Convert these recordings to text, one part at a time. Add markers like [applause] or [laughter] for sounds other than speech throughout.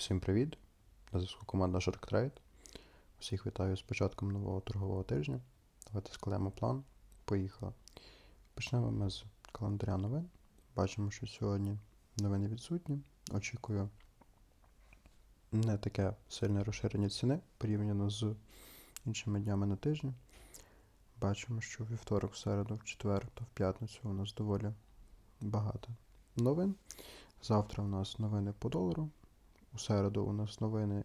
Усім привіт! На зв'язку команда SharkTrade. Усіх вітаю з початком нового торгового тижня. Давайте складемо план. Поїхали. Почнемо ми з календаря новин. Бачимо, що сьогодні новини відсутні. Очікую не таке сильне розширення ціни порівняно з іншими днями на тижні. Бачимо, що в вівторок, в середу, в четвер та в п'ятницю у нас доволі багато новин. Завтра у нас новини по долару. У середу у нас новини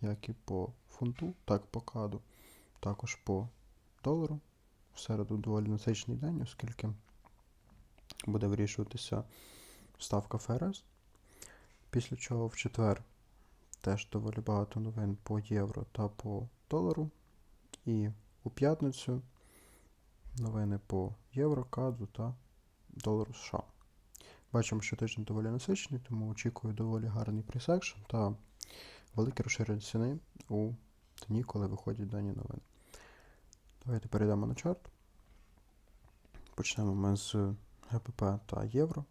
як і по фунту, так по каду, також по долару. В середу доволі насичений день, оскільки буде вирішуватися ставка ФРС. Після чого в четвер теж доволі багато новин по євро та по долару. І у п'ятницю новини по євро, каду та долару США. Бачимо, що тиждень доволі насичений, тому очікую доволі гарний пресекшн та велике розширення ціни у дні, коли виходять дані новини. Давайте перейдемо на чарт. Почнемо ми з ГПП та євро,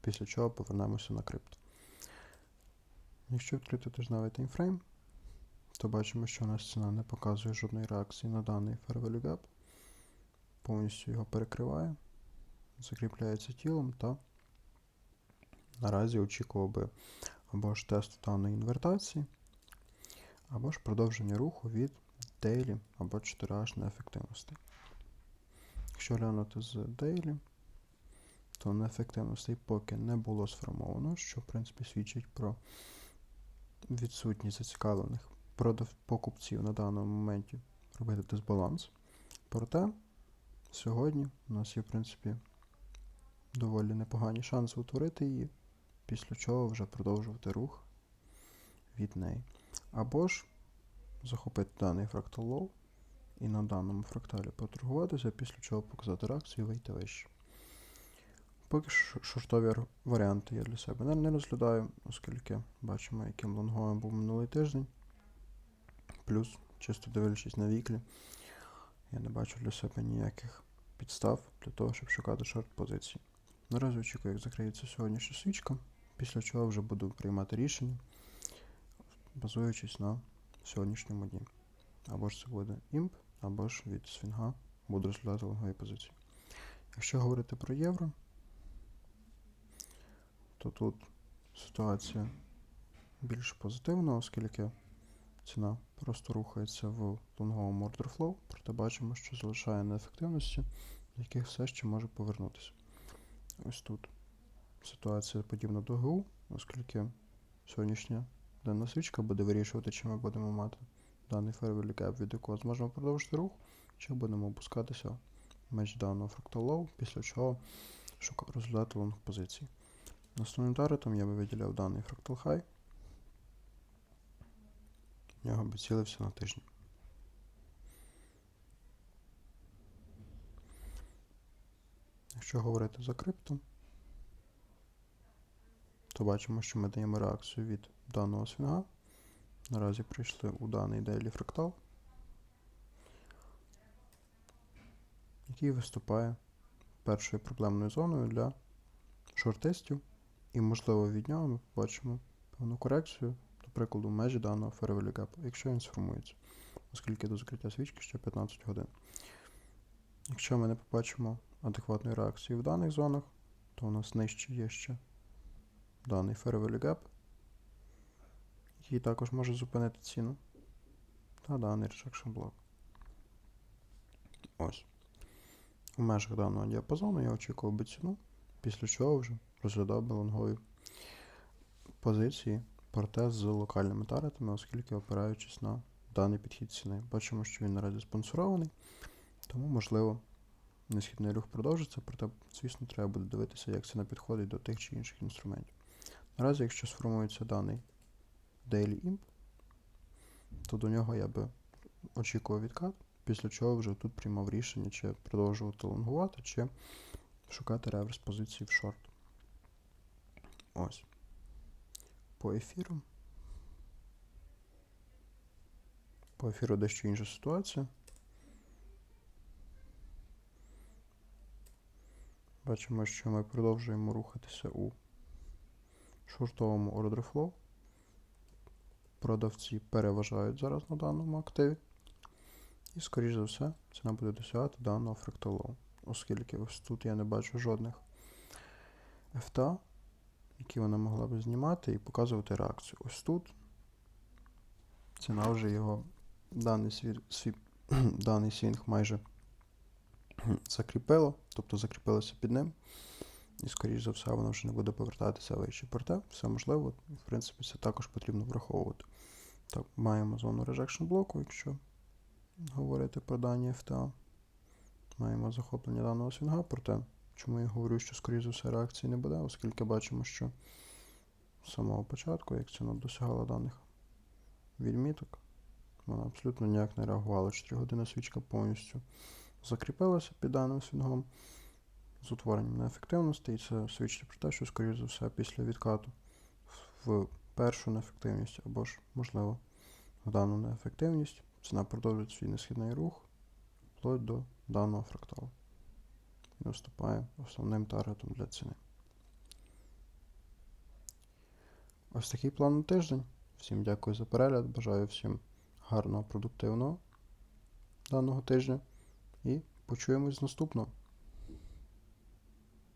після чого повернемося на крипто. Якщо відкрити тижневий таймфрейм, то бачимо, що у нас ціна не показує жодної реакції на даний Fair Value Gap, повністю його перекриває, закріпляється тілом та наразі очікував би або ж тест даної інвертації, або ж продовження руху від Daily або 4H неефективності. Якщо глянути з Daily, то неефективностей поки не було сформовано, що в принципі свідчить про відсутність зацікавлених продав покупців на даному моменті робити дисбаланс. Проте сьогодні у нас є, в принципі, доволі непогані шанси утворити її, після чого вже продовжувати рух від неї. Або ж захопити даний фрактал лоу і на даному фракталі поторгуватися, після чого показати реакцію і вийти вище. Поки шортові варіанти я для себе не розглядаю, оскільки бачимо, яким лонговим був минулий тиждень. Плюс, чисто дивлячись на віклі, я не бачу для себе ніяких підстав для того, щоб шукати шорт позиції. Наразі очікую, як закриється сьогоднішня свічка, після чого вже буду приймати рішення, базуючись на сьогоднішньому дні. Або ж це буде імп, або ж від свінга буду розглядати лонгові позиції. Якщо говорити про євро, то тут ситуація більш позитивна, оскільки ціна просто рухається в лонговому order flow, проте бачимо, що залишає неефективності, з яких все ще може повернутися. Ось тут ситуація подібна до ГУ, оскільки сьогоднішня денна свічка буде вирішувати, чи ми будемо мати даний value gap, від якого зможемо продовжити рух, чи будемо опускатися меж даного фрактал low, після чого шука- розглядати лонг позиції. Основним таргетом я би виділяв даний фрактал high. В нього би цілився на тиждень. Якщо говорити за крипто, то бачимо, що ми даємо реакцію від даного свінга. Наразі прийшли у даний дейлі фрактал, який виступає першою проблемною зоною для шортистів, і, можливо, від нього ми побачимо певну корекцію, до прикладу, межі даного fair value gap, якщо він сформується, оскільки до закриття свічки ще 15 годин. Якщо ми не побачимо адекватної реакції в даних зонах, то у нас нижче є ще даний fair gap, який також може зупинити ціну, та даний rejection block. Ось. У межах даного діапазону я очікував би ціну, після чого вже розглядав би лонгові позиції, проте з локальними таргетами, оскільки опираючись на даний підхід ціни. Бачимо, що він наразі спонсорований, тому, можливо, несхідний рух продовжиться, проте, звісно, треба буде дивитися, як ціна підходить до тих чи інших інструментів. Наразі, якщо сформується даний Daily Imp, то до нього я би очікував відкат, після чого вже тут приймав рішення, чи продовжувати лонгувати, чи шукати реверс позиції в шорт. Ось. По ефіру. По ефіру дещо інша ситуація. Бачимо, що ми продовжуємо рухатися у шортовому order flow. продавці переважають зараз на даному активі. І, скоріш за все, ціна буде досягати даного фракталу, оскільки ось тут я не бачу жодних FTA, які вона могла б знімати і показувати реакцію. Ось тут ціна вже його даний, світ, світ, [clears throat] даний свінг майже закріпила, тобто закріпилася під ним. І, скоріш за все, вона вже не буде повертатися вище. Проте, все можливо, в принципі, це також потрібно враховувати. Так, маємо зону rejection блоку, якщо говорити про дані FTA. Маємо захоплення даного свінга, проте, чому я говорю, що, скоріш за все, реакції не буде, оскільки бачимо, що з самого початку, як ціна досягала даних відміток, вона абсолютно ніяк не реагувала. 4 години свічка повністю закріпилася під даним свінгом з утворенням неефективності, і це свідчить про те, що, скоріш за все, після відкату в першу неефективність або ж, можливо, в дану неефективність ціна продовжує свій несхідний рух вплоть до даного фракталу. Він виступає основним таргетом для ціни. Ось такий план на тиждень. Всім дякую за перегляд. Бажаю всім гарного, продуктивного даного тижня. І почуємось наступного.